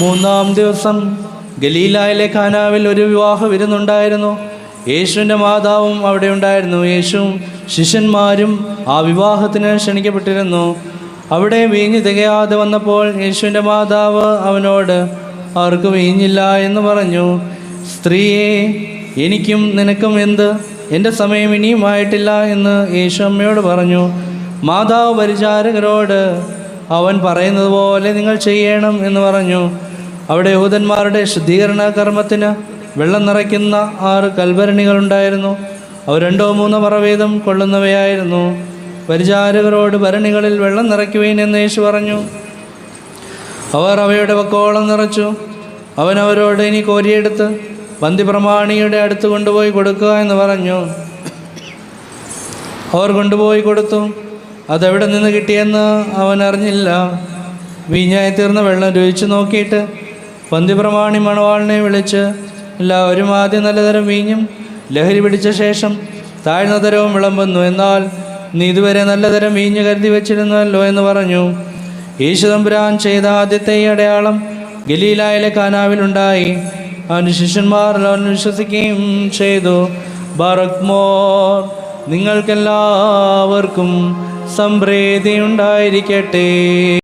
മൂന്നാം ദിവസം ഗലീലായിലെ ഖാനാവിൽ ഒരു വിവാഹ വിരുന്നുണ്ടായിരുന്നു. യേശുവിന്റെ മാതാവും അവിടെ ഉണ്ടായിരുന്നു. യേശുവും ശിഷ്യന്മാരും ആ വിവാഹത്തിന് ക്ഷണിക്കപ്പെട്ടിരുന്നു. അവിടെ വീഞ്ഞ് തികയാതെ വന്നപ്പോൾ യേശുവിന്റെ മാതാവ് അവനോട് അവർക്ക് വീഞ്ഞില്ല എന്ന് പറഞ്ഞു. സ്ത്രീയെ എനിക്കും നിനക്കും എന്ത്? എന്റെ സമയം ഇനിയുമായിട്ടില്ല എന്ന് യേശു അമ്മയോട് പറഞ്ഞു. മാതാവ് പരിചാരകരോട് അവൻ പറയുന്നത് പോലെ നിങ്ങൾ ചെയ്യണം എന്ന് പറഞ്ഞു. അവിടെ യഹൂദന്മാരുടെ ശുദ്ധീകരണ കർമ്മത്തിന് വെള്ളം നിറയ്ക്കുന്ന ആറ് കൽഭരണികളുണ്ടായിരുന്നു. അവ രണ്ടോ മൂന്നോ മറവേദം കൊള്ളുന്നവയായിരുന്നു. പരിചാരകരോട് ഭരണികളിൽ വെള്ളം നിറയ്ക്കുവേൻ എന്ന് യേശു പറഞ്ഞു. അവർ അവയുടെ വക്കോളം നിറച്ചു. അവൻ അവരോട് ഇനി കോരിയെടുത്ത് പന്തിപ്രമാണിയുടെ അടുത്ത് കൊണ്ടുപോയി കൊടുക്കുക എന്ന് പറഞ്ഞു. അവർ കൊണ്ടുപോയി കൊടുത്തു. അതെവിടെ നിന്ന് കിട്ടിയെന്ന് അവൻ അറിഞ്ഞില്ല. വീഞ്ഞായി തീർന്ന വെള്ളം രുചിച്ചു നോക്കിയിട്ട് പന്തിപ്രമാണി മണവാളിനെ വിളിച്ച് എല്ലാവരും ആദ്യം നല്ലതരം വീഞ്ഞും ലഹരി പിടിച്ച ശേഷം താഴ്ന്ന തരവും വിളമ്പുന്നു. എന്നാൽ നീ ഇതുവരെ നല്ലതരം വീഞ്ഞ് കരുതി വെച്ചിരുന്നുവല്ലോ എന്ന് പറഞ്ഞു. യേശുദമ്പുരാൻ ചെയ്ത ആദ്യത്തെ ഈ അടയാളം ഗലീലായിലെ കാനാവിലുണ്ടായി. അവന് ശിഷ്യന്മാർ അവൻ വിശ്വസിക്കുകയും ചെയ്തു. ബറക്മോർ നിങ്ങൾക്കെല്ലാവർക്കും സംപ്രീതി ഉണ്ടായിരിക്കട്ടെ